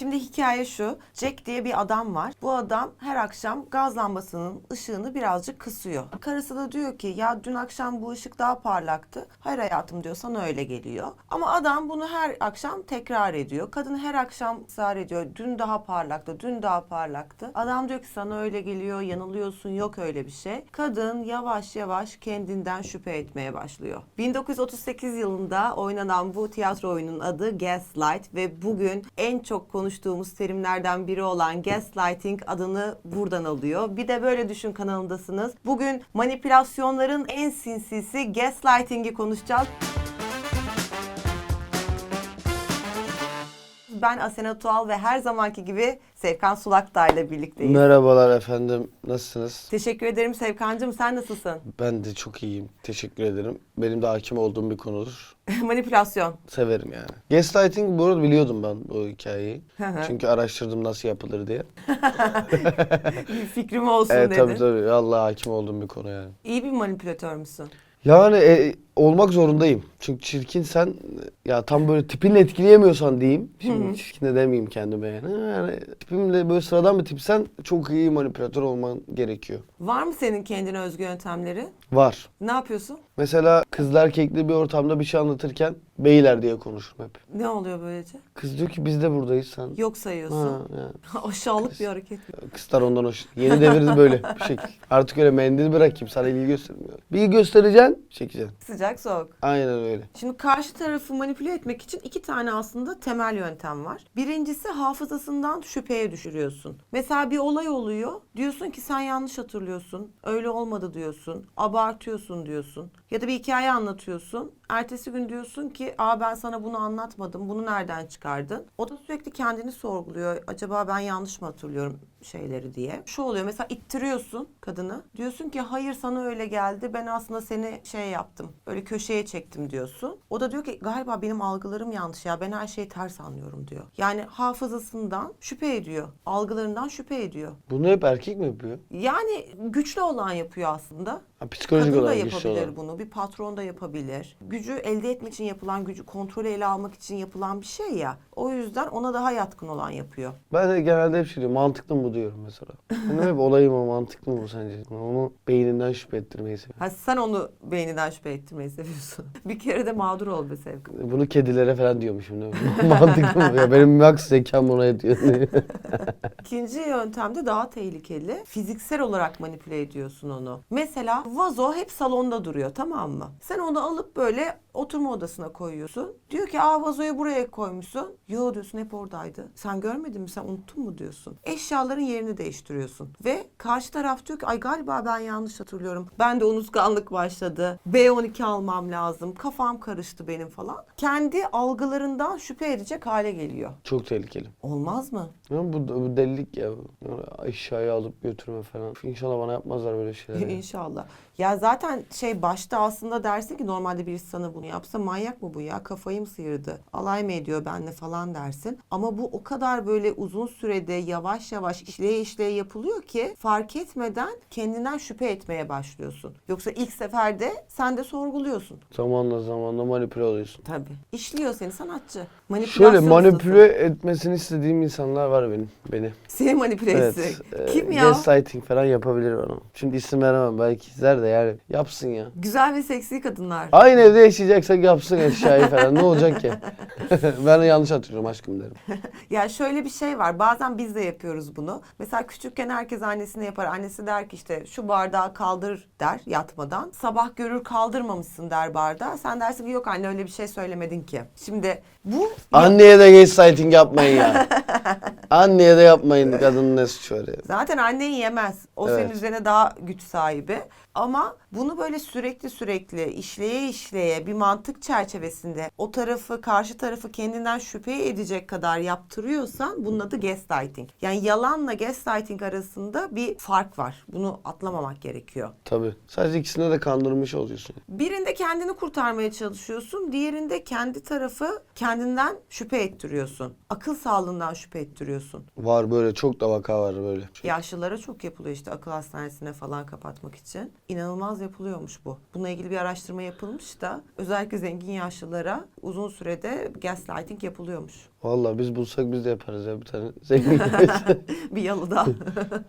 Şimdi hikaye şu. Jack diye bir adam var. Bu adam her akşam gaz lambasının ışığını birazcık kısıyor. Karısı da diyor ki ya dün akşam bu ışık daha parlaktı. Hayır hayatım diyor sana öyle geliyor. Ama adam bunu her akşam tekrar ediyor. Kadın her akşam ısrar ediyor. Dün daha parlaktı, dün daha parlaktı. Adam diyor ki sana öyle geliyor, yanılıyorsun, yok öyle bir şey. Kadın yavaş yavaş kendinden şüphe etmeye başlıyor. 1938 yılında oynanan bu tiyatro oyunun adı Gaslight ve bugün en çok konuştuğumuz terimlerden biri olan gaslighting adını buradan alıyor. Bir de böyle düşün kanalındasınız. Bugün manipülasyonların en sinsisi gaslighting'i konuşacağız. Ben Asena Tuğal ve her zamanki gibi Sevkan Sulaktağ ile birlikteyiz. Merhabalar efendim. Nasılsınız? Teşekkür ederim Sevkancığım. Sen nasılsın? Ben de çok iyiyim. Teşekkür ederim. Benim de hakim olduğum bir konudur. Manipülasyon. Severim yani. Gaslighting bu arada biliyordum ben bu hikayeyi. Çünkü araştırdım nasıl yapılır diye. Bir fikrim olsun Evet dedin. tabii tabii. Allah hakim olduğum bir konu yani. İyi bir manipülatör müsün? Yani e, olmak zorundayım. Çünkü çirkin sen ya tam böyle tipinle etkileyemiyorsan diyeyim. Şimdi çirkin de demeyeyim kendime yani. yani. Tipimle böyle sıradan bir tipsen çok iyi manipülatör olman gerekiyor. Var mı senin kendine özgü yöntemleri? Var. Ne yapıyorsun? Mesela kızlı erkekli bir ortamda bir şey anlatırken beyler diye konuşurum hep. Ne oluyor böylece? Kız diyor ki biz de buradayız sen. Yok Ha, sayıyorsun. yani. Aşağılık bir hareket. Kızlar ondan hoş. Yeni devirde böyle bir şekil. Artık öyle mendil bırakayım sana ilgi göstermiyor. Bir göstereceksin, çekeceksin. Sıcak soğuk. Aynen öyle. Şimdi karşı tarafı manipüle etmek için iki tane aslında temel yöntem var. Birincisi hafızasından şüpheye düşürüyorsun. Mesela bir olay oluyor. Diyorsun ki sen yanlış hatırlıyorsun. Öyle olmadı diyorsun. Abartıyorsun diyorsun. Ya da bir hikaye anlatıyorsun. Ertesi gün diyorsun ki aa ben sana bunu anlatmadım. Bunu nereden çıkardın? O da sürekli kendini sorguluyor. Acaba ben yanlış mı hatırlıyorum şeyleri diye. Şu oluyor mesela ittiriyorsun kadını. Diyorsun ki hayır sana öyle geldi. Ben aslında seni şey yaptım. Böyle köşeye çektim diyorsun. O da diyor ki galiba benim algılarım yanlış ya. Ben her şeyi ters anlıyorum diyor. Yani hafızasından şüphe ediyor. Algılarından şüphe ediyor. Bunu hep erkek mi yapıyor? Yani güçlü olan yapıyor aslında. Ha, psikolojik Kadın da olarak güçlü yapabilir olan. bunu. Bir patron da yapabilir. Gücü elde etmek için yapılan, gücü kontrolü ele almak için yapılan bir şey ya. O yüzden ona daha yatkın olan yapıyor. Ben de genelde hep şey diyorum. Mantıklı mı bu diyorum mesela. Benim hep olayım o mantıklı mı bu sence? Onu beyninden şüphe ettirmeyi seviyorum. Ha, sen onu beyninden şüphe ettirmeyi seviyorsun. bir kere de mağdur ol be Sevkan. Bunu kedilere falan diyormuşum değil mi? mantıklı mı? Ya benim max zekam buna yetiyor. İkinci yöntem de daha tehlikeli. Fiziksel olarak manipüle ediyorsun onu. Mesela vazo hep salonda duruyor tamam mı? Sen onu alıp böyle це oturma odasına koyuyorsun. Diyor ki aa vazoyu buraya koymuşsun. Yo diyorsun hep oradaydı. Sen görmedin mi sen unuttun mu diyorsun. Eşyaların yerini değiştiriyorsun. Ve karşı taraf diyor ki ay galiba ben yanlış hatırlıyorum. Ben de unutkanlık başladı. B12 almam lazım. Kafam karıştı benim falan. Kendi algılarından şüphe edecek hale geliyor. Çok tehlikeli. Olmaz mı? Ya bu, bu delilik ya. Yani aşağıya alıp götürme falan. İnşallah bana yapmazlar böyle şeyler. İnşallah. Ya zaten şey başta aslında dersin ki normalde birisi sana bunu yapsa manyak mı bu ya kafayı mı sıyırdı alay mı ediyor benle falan dersin. Ama bu o kadar böyle uzun sürede yavaş yavaş işleye işleye yapılıyor ki fark etmeden kendinden şüphe etmeye başlıyorsun. Yoksa ilk seferde sen de sorguluyorsun. Zamanla zamanla manipüle oluyorsun. Tabii. İşliyor seni sanatçı. Manipülasyon Şöyle manipüle ustası. etmesini istediğim insanlar var benim. Beni. Seni manipüle Evet. etsin. e, Kim ya? Gaslighting falan yapabilir bana. Şimdi isim veremem. Belki izler de yani. Yapsın ya. Güzel ve seksi kadınlar. Aynı evde yaşayacaksak yapsın eşyayı falan. Ne olacak ki? ben de yanlış hatırlıyorum aşkım derim. Ya şöyle bir şey var. Bazen biz de yapıyoruz bunu. Mesela küçükken herkes annesine yapar. Annesi der ki işte şu bardağı kaldır der yatmadan. Sabah görür kaldırmamışsın der bardağı. Sen dersin ki yok anne öyle bir şey söylemedin ki. Şimdi bu Anneye de gaslighting yapmayın ya. Anneye de yapmayın. Kadının ne suçu var ya. Zaten annen yemez. O senin Evet. üzerine daha güç sahibi. Ama bunu böyle sürekli sürekli işleye işleye bir mantık çerçevesinde o tarafı karşı tarafı kendinden şüphe edecek kadar yaptırıyorsan bunun adı gaslighting. Yani yalanla gaslighting arasında bir fark var. Bunu atlamamak gerekiyor. Tabii. Sadece ikisine de kandırmış oluyorsun. Birinde kendini kurtarmaya çalışıyorsun, diğerinde kendi tarafı kendinden şüphe ettiriyorsun. Akıl sağlığından şüphe ettiriyorsun. Var böyle çok da vaka var böyle. Yaşlılara çok yapılıyor işte akıl hastanesine falan kapatmak için. İnanılmaz yapılıyormuş bu. Bununla ilgili bir araştırma yapılmış da özellikle zengin yaşlılara uzun sürede gaslighting yapılıyormuş. Vallahi biz bulsak biz de yaparız ya bir tane. Zengin bir yalıda.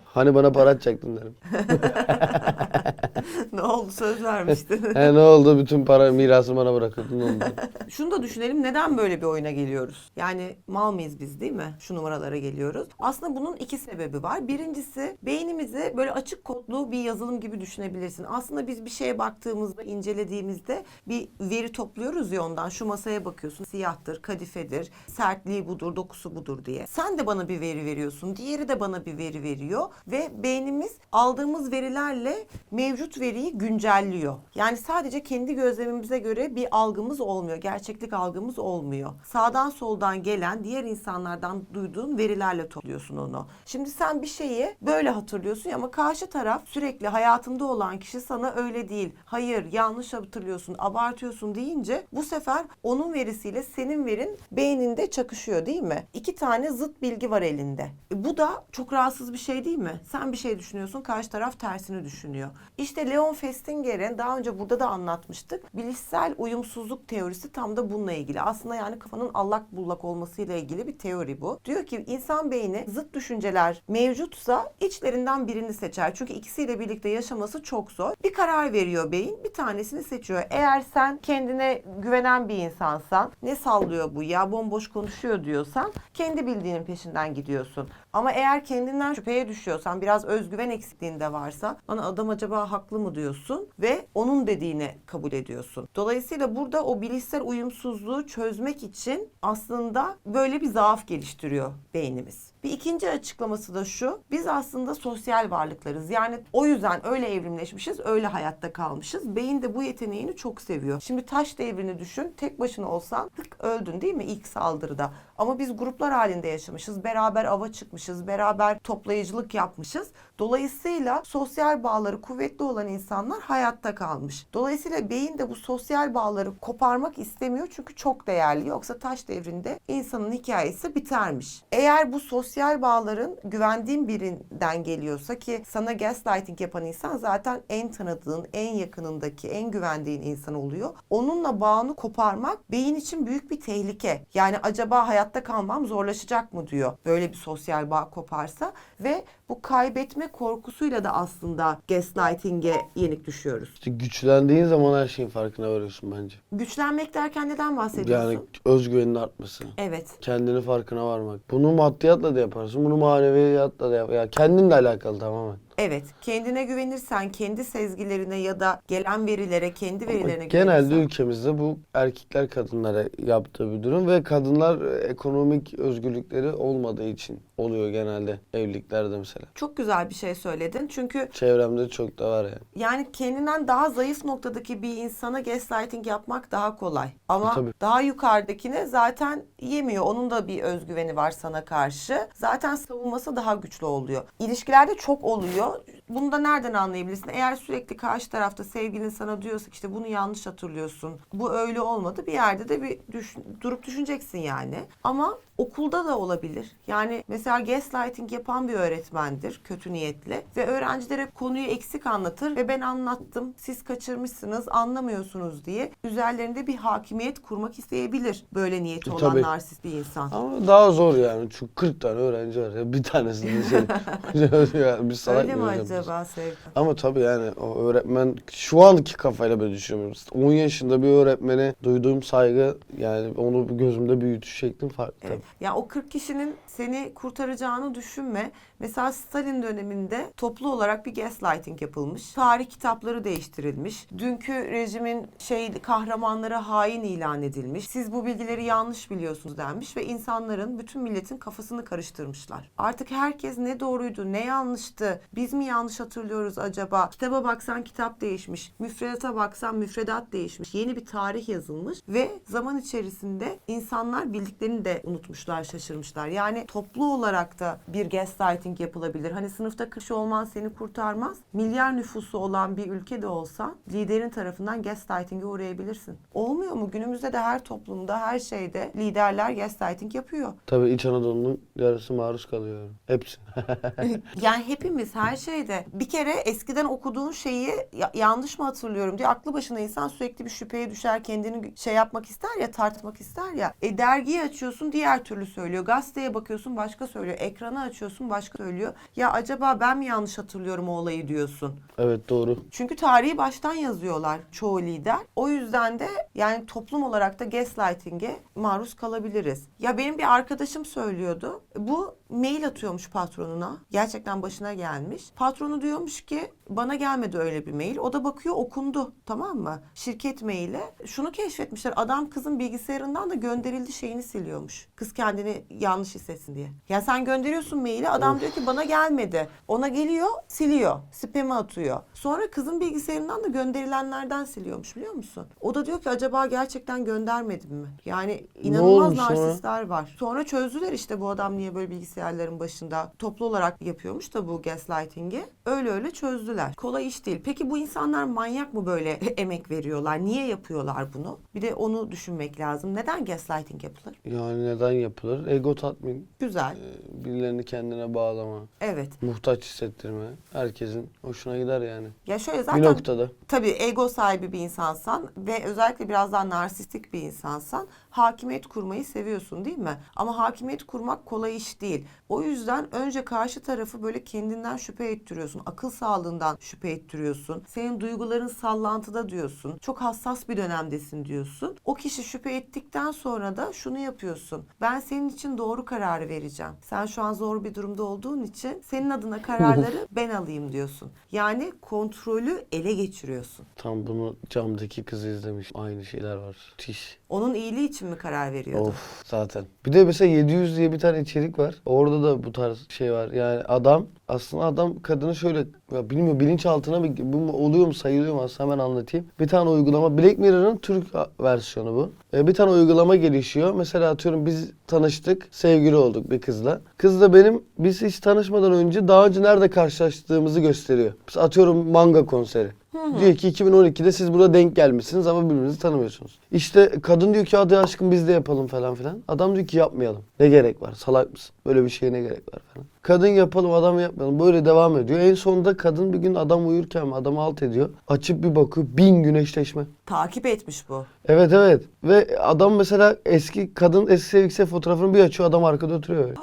Hani bana para atacaktın derim. ne oldu söz vermiştin. He ne oldu bütün para mirası bana bırakırdın ne oldu? Şunu da düşünelim neden böyle bir oyuna geliyoruz? Yani mal mıyız biz değil mi? Şu numaralara geliyoruz. Aslında bunun iki sebebi var. Birincisi beynimizi böyle açık kodlu bir yazılım gibi düşünebilirsin. Aslında biz bir şeye baktığımızda, incelediğimizde bir veri topluyoruz ya ondan. Şu masaya bakıyorsun siyahtır, kadifedir, sertliği budur, dokusu budur diye. Sen de bana bir veri veriyorsun. Diğeri de bana bir veri veriyor ve beynimiz aldığımız verilerle mevcut veriyi güncelliyor. Yani sadece kendi gözlemimize göre bir algımız olmuyor. Gerçeklik algımız olmuyor. Sağdan soldan gelen diğer insanlardan duyduğun verilerle topluyorsun onu. Şimdi sen bir şeyi böyle hatırlıyorsun ama karşı taraf sürekli hayatında olan kişi sana öyle değil. Hayır yanlış hatırlıyorsun, abartıyorsun deyince bu sefer onun verisiyle senin verin beyninde çakışıyor değil mi? İki tane zıt bilgi var elinde. E, bu da çok rahatsız bir şey değil mi? Sen bir şey düşünüyorsun, karşı taraf tersini düşünüyor. İşte Leon Festinger'in daha önce burada da anlatmıştık. Bilişsel uyumsuzluk teorisi tam da bununla ilgili. Aslında yani kafanın allak bullak olmasıyla ilgili bir teori bu. Diyor ki insan beyni zıt düşünceler mevcutsa içlerinden birini seçer. Çünkü ikisiyle birlikte yaşaması çok zor. Bir karar veriyor beyin, bir tanesini seçiyor. Eğer sen kendine güvenen bir insansan, ne sallıyor bu ya bomboş konuşuyor diyorsan, kendi bildiğinin peşinden gidiyorsun. Ama eğer kendinden şüpheye düşüyorsan, biraz özgüven eksikliğinde varsa, bana adam acaba haklı mı diyorsun ve onun dediğini kabul ediyorsun. Dolayısıyla burada o bilişsel uyumsuzluğu çözmek için aslında böyle bir zaaf geliştiriyor beynimiz. Bir ikinci açıklaması da şu. Biz aslında sosyal varlıklarız. Yani o yüzden öyle evrimleşmişiz, öyle hayatta kalmışız. Beyin de bu yeteneğini çok seviyor. Şimdi taş devrini düşün. Tek başına olsan tık öldün değil mi ilk saldırıda? Ama biz gruplar halinde yaşamışız. Beraber ava çıkmışız. Beraber toplayıcılık yapmışız. Dolayısıyla sosyal bağları kuvvetli olan insanlar hayatta kalmış. Dolayısıyla beyin de bu sosyal bağları koparmak istemiyor çünkü çok değerli. Yoksa taş devrinde insanın hikayesi bitermiş. Eğer bu sosyal bağların güvendiğin birinden geliyorsa ki sana gaslighting yapan insan zaten en tanıdığın, en yakınındaki, en güvendiğin insan oluyor. Onunla bağını koparmak beyin için büyük bir tehlike. Yani acaba hayatta kalmam zorlaşacak mı diyor. Böyle bir sosyal bağ koparsa ve bu kaybetme korkusuyla da aslında gaslighting'e yenik düşüyoruz. İşte güçlendiğin zaman her şeyin farkına varıyorsun bence. Güçlenmek derken neden bahsediyorsun? Yani özgüvenin artması. Evet. Kendini farkına varmak. Bunu maddiyatla yaparsın. Bunu maneviyatla da yap. Ya kendinle alakalı tamamen. Evet. Kendine güvenirsen, kendi sezgilerine ya da gelen verilere, kendi verilerine Genelde güvenirsen. ülkemizde bu erkekler kadınlara yaptığı bir durum ve kadınlar e, ekonomik özgürlükleri olmadığı için oluyor genelde evliliklerde mesela. Çok güzel bir şey söyledin. Çünkü Çevremde çok da var yani. yani kendinden daha zayıf noktadaki bir insana gaslighting yapmak daha kolay. Ama E, tabii. daha yukarıdakine zaten yemiyor. Onun da bir özgüveni var sana karşı. Zaten savunması daha güçlü oluyor. İlişkilerde çok oluyor. Bunu da nereden anlayabilirsin? Eğer sürekli karşı tarafta sevgilin sana diyorsa işte bunu yanlış hatırlıyorsun. Bu öyle olmadı. Bir yerde de bir düş- durup düşüneceksin yani. Ama okulda da olabilir. Yani mesela gaslighting yapan bir öğretmendir kötü niyetli ve öğrencilere konuyu eksik anlatır ve ben anlattım siz kaçırmışsınız anlamıyorsunuz diye üzerlerinde bir hakimiyet kurmak isteyebilir böyle niyeti E, olan tabii. narsist bir insan. Ama daha zor yani. Çünkü 40 tane öğrenci var ya. Bir tanesinde şey. yani biz salak Öyle mi acaba Sevgi? Ama tabii yani o öğretmen şu anki kafayla böyle düşünüyorum. 10 yaşında bir öğretmene duyduğum saygı yani onu gözümde büyütüş şeklim farklı. Evet. Ya o 40 kişinin seni kurtaracağını düşünme. Mesela Stalin döneminde toplu olarak bir gaslighting yapılmış. Tarih kitapları değiştirilmiş. Dünkü rejimin şey kahramanları hain ilan edilmiş. Siz bu bilgileri yanlış biliyorsunuz denmiş ve insanların bütün milletin kafasını karıştırmışlar. Artık herkes ne doğruydu, ne yanlıştı, biz mi yanlış hatırlıyoruz acaba? Kitaba baksan kitap değişmiş, müfredata baksan müfredat değişmiş, yeni bir tarih yazılmış ve zaman içerisinde insanlar bildiklerini de unutmuş unutmuşlar, şaşırmışlar. Yani toplu olarak da bir gaslighting yapılabilir. Hani sınıfta kış olman seni kurtarmaz. Milyar nüfusu olan bir ülkede olsan liderin tarafından gaslighting'e uğrayabilirsin. Olmuyor mu? Günümüzde de her toplumda, her şeyde liderler gaslighting yapıyor. Tabii İç Anadolu'nun yarısı maruz kalıyor. Hepsi. Yani hepimiz her şeyde bir kere eskiden okuduğun şeyi ya- yanlış mı hatırlıyorum diye aklı başına insan sürekli bir şüpheye düşer kendini şey yapmak ister ya tartmak ister ya. E dergiyi açıyorsun diğer türlü söylüyor. Gazeteye bakıyorsun başka söylüyor. Ekranı açıyorsun başka söylüyor. Ya acaba ben mi yanlış hatırlıyorum o olayı diyorsun. evet doğru. Çünkü tarihi baştan yazıyorlar çoğu lider. O yüzden de yani toplum olarak da gaslighting'e maruz kalabiliriz. Ya benim bir arkadaşım söylüyordu. Bu mail atıyormuş patronuna. Gerçekten başına gelmiş. Patronu diyormuş ki bana gelmedi öyle bir mail. O da bakıyor okundu tamam mı? Şirket maili. Şunu keşfetmişler. Adam kızın bilgisayarından da gönderildi şeyini siliyormuş. Kız kendini yanlış hissetsin diye. Ya sen gönderiyorsun maili. Adam diyor ki bana gelmedi. Ona geliyor siliyor. Spam'e atıyor. Sonra kızın bilgisayarından da gönderilenlerden siliyormuş biliyor musun? O da diyor ki acaba gerçekten göndermedim mi? Yani inanılmaz narsistler var. Sonra çözdüler işte bu adam niye böyle bilgisayarların başında toplu olarak yapıyormuş da bu gaslighting'i. Öyle öyle çözdüler. Kolay iş değil. Peki bu insanlar manyak mı böyle emek veriyorlar? Niye yapıyorlar bunu? Bir de onu düşünmek lazım. Neden gaslighting yapılır? Yani neden yapılır? Ego tatmin, Güzel. e, birilerini kendine bağlama, Evet. muhtaç hissettirme. Herkesin hoşuna gider yani. Ya şöyle Bir zaten noktada. tabii ego sahibi bir insansan ve özellikle biraz daha narsistik bir insansan hakimiyet kurmayı seviyorsun değil mi? Ama hakimiyet kurmak kolay iş değil. O yüzden önce karşı tarafı böyle kendinden şüphe ettiriyorsun. Akıl sağlığından şüphe ettiriyorsun. Senin duyguların sallantıda diyorsun. Çok hassas bir dönemdesin diyorsun. O kişi şüphe ettikten sonra da şunu yapıyorsun. Ben senin için doğru kararı vereceğim. Sen şu an zor bir durumda olduğun için senin adına kararları ben alayım diyorsun. Yani kontrolü ele geçiriyorsun. Tam bunu camdaki kızı izlemiş. Aynı şeyler var. Tiş. Onun iyiliği için mi karar veriyordu? Of zaten. Bir de mesela 700 diye bir tane içerik var. Orada da bu tarz şey var. Yani adam aslında adam kadını şöyle ya bilmiyorum bilinçaltına bir, bu oluyor mu sayılıyor mu aslında hemen anlatayım. Bir tane uygulama Black Mirror'ın Türk versiyonu bu. E, bir tane uygulama gelişiyor. Mesela atıyorum biz tanıştık, sevgili olduk bir kızla. Kız da benim biz hiç tanışmadan önce daha önce nerede karşılaştığımızı gösteriyor. Mesela atıyorum manga konseri. Diyor ki 2012'de siz burada denk gelmişsiniz ama birbirinizi tanımıyorsunuz. İşte kadın diyor ki hadi aşkım biz de yapalım falan filan. Adam diyor ki yapmayalım. Ne gerek var? Salak mısın? Böyle bir şeye ne gerek var falan. Kadın yapalım adam yapmayalım. Böyle devam ediyor. En sonunda kadın bir gün adam uyurken adamı alt ediyor. Açıp bir bakıyor bin güneşleşme. Takip etmiş bu. Evet evet. Ve adam mesela eski kadın eski sevgilisi fotoğrafını bir açıyor adam arkada oturuyor. öyle.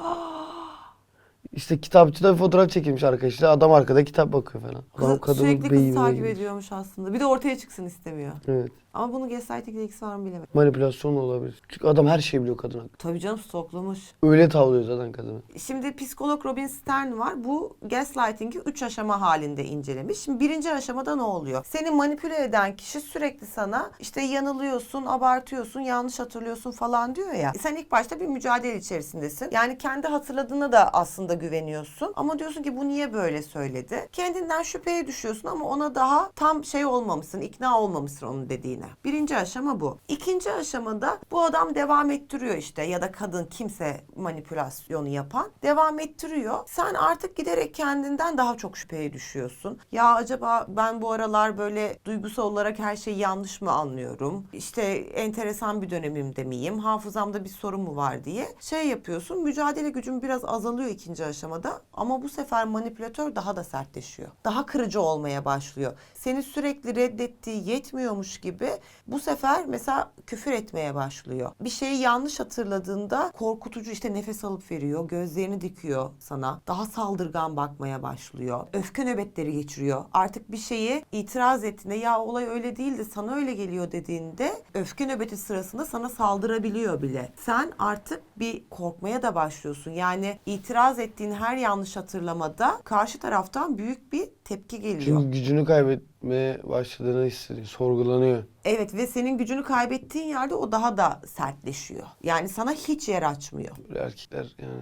İşte kitapçıda bir fotoğraf çekilmiş arkadaşlar. Adam arkada kitap bakıyor falan. Adam Kız sürekli kızı takip ediyormuş aslında. Bir de ortaya çıksın istemiyor. Evet. Ama bunun gaslighting ilgisi var mı bilemedim. Manipülasyon da olabilir. Çünkü adam her şeyi biliyor kadın hakkında. Tabii canım stoklamış. Öyle tavlıyor zaten kadını. Şimdi psikolog Robin Stern var. Bu gaslighting'i 3 aşama halinde incelemiş. Şimdi birinci aşamada ne oluyor? Seni manipüle eden kişi sürekli sana işte yanılıyorsun, abartıyorsun, yanlış hatırlıyorsun falan diyor ya. Sen ilk başta bir mücadele içerisindesin. Yani kendi hatırladığına da aslında güveniyorsun. Ama diyorsun ki bu niye böyle söyledi? Kendinden şüpheye düşüyorsun ama ona daha tam şey olmamışsın, ikna olmamışsın onun dediğine. Birinci aşama bu. İkinci aşamada bu adam devam ettiriyor işte ya da kadın kimse manipülasyonu yapan devam ettiriyor. Sen artık giderek kendinden daha çok şüpheye düşüyorsun. Ya acaba ben bu aralar böyle duygusal olarak her şeyi yanlış mı anlıyorum? İşte enteresan bir dönemimde miyim? Hafızamda bir sorun mu var diye şey yapıyorsun. Mücadele gücün biraz azalıyor ikinci aşamada ama bu sefer manipülatör daha da sertleşiyor. Daha kırıcı olmaya başlıyor. Seni sürekli reddettiği yetmiyormuş gibi bu sefer mesela küfür etmeye başlıyor. Bir şeyi yanlış hatırladığında korkutucu işte nefes alıp veriyor, gözlerini dikiyor sana. Daha saldırgan bakmaya başlıyor. Öfke nöbetleri geçiriyor. Artık bir şeyi itiraz ettiğinde ya olay öyle değildi sana öyle geliyor dediğinde öfke nöbeti sırasında sana saldırabiliyor bile. Sen artık bir korkmaya da başlıyorsun. Yani itiraz ettiğin her yanlış hatırlamada karşı taraftan büyük bir tepki geliyor. Çünkü gücünü kaybetmeye başladığını hissediyor. Sorgulanıyor. Evet ve senin gücünü kaybettiğin yerde o daha da sertleşiyor. Yani sana hiç yer açmıyor. Böyle erkekler yani.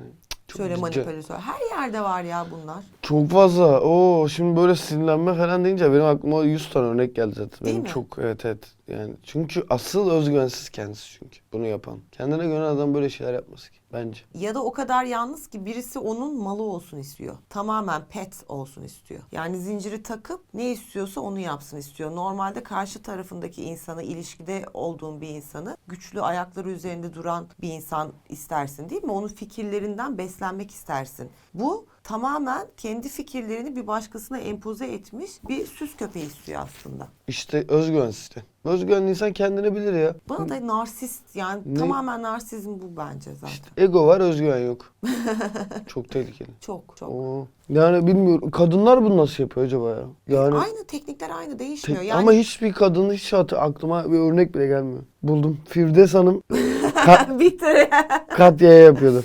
Çok Şöyle ciddi. manipülasyon. Her yerde var ya bunlar. Çok fazla. Oo şimdi böyle sinirlenme falan deyince benim aklıma 100 tane örnek geldi zaten. Değil Benim mi? çok evet evet. Yani çünkü asıl özgüvensiz kendisi çünkü bunu yapan. Kendine göre adam böyle şeyler yapması ki bence. Ya da o kadar yalnız ki birisi onun malı olsun istiyor. Tamamen pet olsun istiyor. Yani zinciri takıp ne istiyorsa onu yapsın istiyor. Normalde karşı tarafındaki insanı, ilişkide olduğun bir insanı güçlü ayakları üzerinde duran bir insan istersin değil mi? Onun fikirlerinden beslenmek istersin. Bu tamamen kendi fikirlerini bir başkasına empoze etmiş bir süs köpeği istiyor aslında. İşte özgüvensiz işte. Özgüvenli insan kendini bilir ya. Bana da narsist yani Ne? tamamen narsizm bu bence zaten. Ego var özgüven yok. Çok tehlikeli. Çok çok. Oo. Yani bilmiyorum. Kadınlar bunu nasıl yapıyor acaba ya? Yani Aynı teknikler aynı tek- değişmiyor. yani ama hiçbir kadın hiç hatı aklıma bir örnek bile gelmiyor. Buldum. Firdevs Hanım Ka- Bitir. Katya'ya yapıyordu.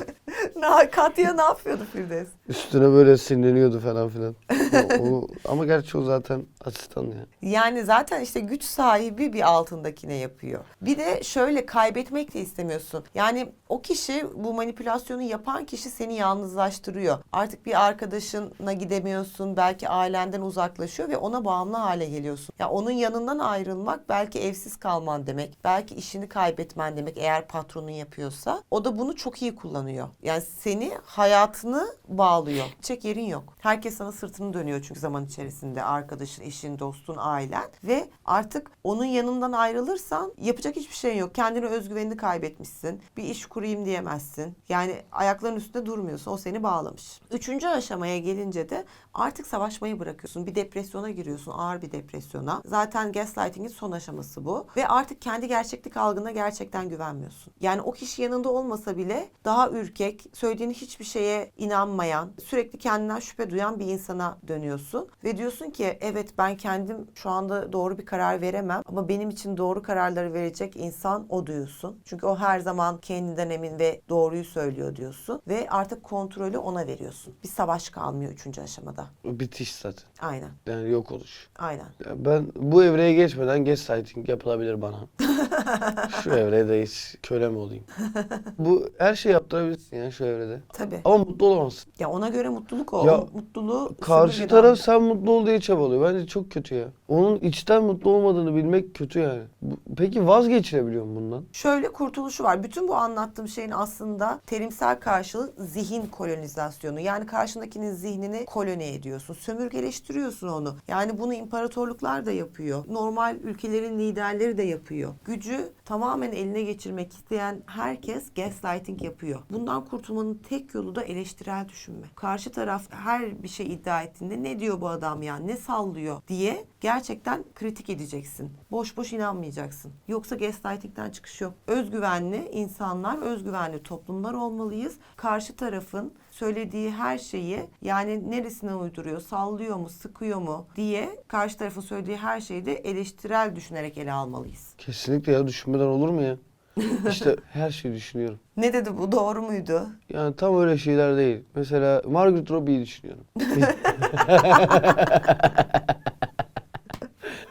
Na- Katya ne yapıyordu Firdevs? Üstüne böyle sinirleniyordu falan filan. O- o- ama gerçi o zaten asistan ya. Yani zaten işte güç sahibi bir altındakine yapıyor. Bir de şöyle kaybetmek de istemiyorsun. Yani o kişi bu manipülasyonu yapan kişi seni yalnızlaştırıyor. Artık bir arkadaşına gidemiyorsun. Belki ailenden uzaklaşıyor ve ona bağımlı hale geliyorsun. Ya onun yanından ayrılmak belki evsiz kalman demek. Belki işini kaybetmen demek eğer patronun yapıyorsa. O da bunu çok iyi kullanıyor. Yani seni hayatını bağlıyor. Çek yerin yok. Herkes sana sırtını dönüyor çünkü zaman içerisinde arkadaşın, eşin, dostun, ailen ve artık onun yanından ayrılırsan yapacak hiçbir şeyin yok. Kendine özgüvenini kaybetmişsin. Bir iş kurayım diyemezsin. Yani ayakların üstünde durmuyorsun. O seni bağlamış. Üçüncü aşamaya gelince de artık savaşmayı bırakıyorsun. Bir depresyona giriyorsun. Ağır bir depresyona. Zaten gaslighting'in son aşaması bu. Ve artık kendi gerçeklik algına gerçekten güvenmiyorsun. Yani o kişi yanında olmasa bile daha ürkek, söylediğin hiçbir şeye inanmayan, sürekli kendinden şüphe duyan bir insana dönüyorsun. Ve diyorsun ki evet ben kendim şu anda doğru bir karar veremem ama benim için doğru kararları verecek insan o diyorsun. Çünkü o her zaman kendinden emin ve doğruyu söylüyor diyorsun. Ve artık kontrolü ona veriyorsun. Bir savaş kalmıyor üçüncü aşamada. Bitiş zaten. Aynen. Yani yok oluş. Aynen. Ya ben bu evreye geçmeden gaslighting yapılabilir bana. şu evrede hiç köle mi olayım? bu her şey yaptırabilirsin ya şu evrede. Tabii. Ama mutlu olamazsın. Ya ona göre mutluluk o. Ya, O mutluluğu Karşı taraf sen mutlu ol diye çabalıyor. Bence çok kötü ya. Onun içten mutlu olmadığını bilmek kötü yani. Peki vazgeçirebiliyor mu bundan? Şöyle kurtuluşu var. Bütün bu anlattığım şeyin aslında terimsel karşılığı zihin kolonizasyonu. Yani karşındakinin zihnini koloni ediyorsun. Sömürgeleştiriyorsun onu. Yani bunu imparatorluklar da yapıyor. Normal ülkelerin liderleri de yapıyor. Gücü tamamen eline geçirmek isteyen herkes gaslighting yapıyor. Bundan kurtulmanın tek yolu da eleştirel düşünme. Karşı taraf her bir şey iddia ettiğinde ne diyor bu adam ya ne sallıyor diye gerçekten kritik edeceksin. Boş boş inanmayacaksın. Yoksa gaslighting'den çıkış yok. Özgüvenli insanlar, özgüvenli toplumlar olmalıyız. Karşı tarafın söylediği her şeyi yani neresine uyduruyor, sallıyor mu, sıkıyor mu diye karşı tarafın söylediği her şeyi de eleştirel düşünerek ele almalıyız. Kesinlikle ya düşünmeden olur mu ya? İşte her şeyi düşünüyorum. Ne dedi bu? Doğru muydu? Yani tam öyle şeyler değil. Mesela Margaret Robbie'yi düşünüyorum.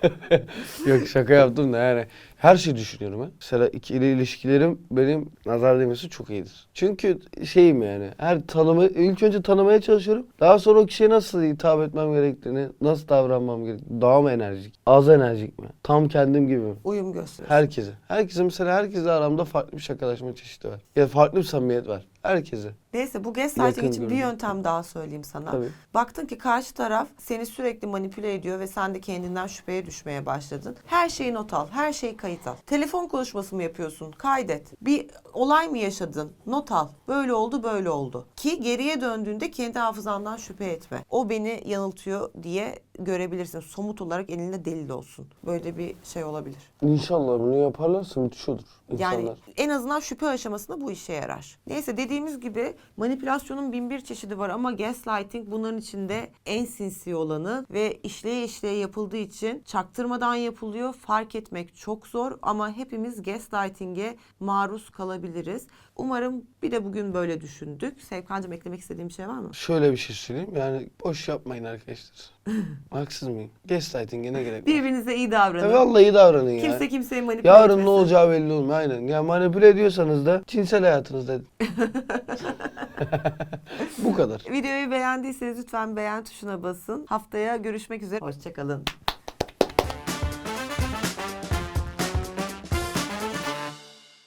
Yok şaka yaptım da yani her şeyi düşünüyorum. Ha. Mesela ikili ilişkilerim benim nazar değmesi çok iyidir. Çünkü şeyim yani her tanımı ilk önce tanımaya çalışıyorum. Daha sonra o kişiye nasıl hitap etmem gerektiğini, nasıl davranmam gerektiğini. Daha mı enerjik, az enerjik mi? Tam kendim gibi mi? Uyum gösterir. Herkese. Herkese mesela herkese aramda farklı bir şakalaşma çeşidi var. Ya farklı bir samimiyet var. Herkese. Neyse bu gaslighting Yakın için bir görünüm. yöntem daha söyleyeyim sana. Tabii. Baktın ki karşı taraf seni sürekli manipüle ediyor ve sen de kendinden şüpheye düşmeye başladın. Her şeyi not al, her şeyi kayıt al. Telefon konuşması mı yapıyorsun? Kaydet. Bir olay mı yaşadın? Not al. Böyle oldu, böyle oldu. Ki geriye döndüğünde kendi hafızandan şüphe etme. O beni yanıltıyor diye görebilirsin. Somut olarak elinde delil olsun. Böyle bir şey olabilir. İnşallah bunu yaparlarsa müthiş olur insanlar. Yani en azından şüphe aşamasında bu işe yarar. Neyse dediğimiz gibi manipülasyonun bin bir çeşidi var ama gaslighting bunların içinde en sinsi olanı ve işleye işleye yapıldığı için çaktırmadan yapılıyor. Fark etmek çok zor ama hepimiz gaslighting'e maruz kalabiliriz. Umarım bir de bugün böyle düşündük. Sevkancığım eklemek istediğim bir şey var mı? Şöyle bir şey söyleyeyim yani boş yapmayın arkadaşlar. Haksız mıyım? Gaslighting'e gerek var? Birbirinize iyi davranın. Ya vallahi iyi davranın ya. Kimse kimseyi manipüle Yarın etmesin. ne olacağı belli olmuyor aynen. Ya manipüle ediyorsanız da cinsel hayatınızda. Bu kadar. Videoyu beğendiyseniz lütfen beğen tuşuna basın. Haftaya görüşmek üzere. Hoşçakalın.